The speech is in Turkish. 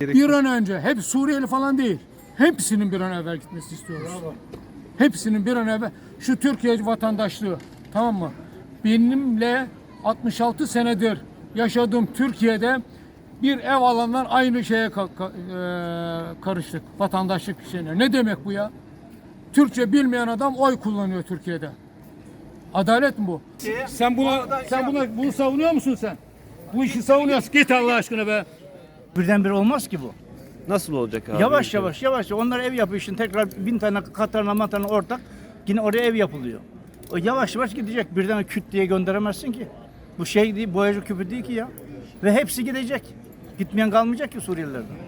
Bir an önce hep Suriyeli falan değil. Hepsinin bir an evvel gitmesi istiyoruz. Hepsinin bir an evvel şu Türkiye vatandaşlığı tamam mı? Benimle 66 senedir yaşadığım Türkiye'de bir ev alanlar aynı şeye ka- ka- eee, karıştık vatandaşlık şeyine. Ne demek bu ya? Türkçe bilmeyen adam oy kullanıyor Türkiye'de. Adalet mi bu? Sen buna sen buna bunu savunuyor musun sen? Bu işi savunuyorsun. Git Allah aşkına be. Birdenbire olmaz ki bu. Nasıl olacak abi? Yavaş yavaş yavaş. Onlar ev yapıyor şimdi tekrar bin tane katarına matana ortak. Yine oraya ev yapılıyor. O yavaş yavaş gidecek. Birden küt diye gönderemezsin ki. Bu şey değil, boyacı küpü değil ki ya. Ve hepsi gidecek. Gitmeyen kalmayacak ki Suriyelilerden.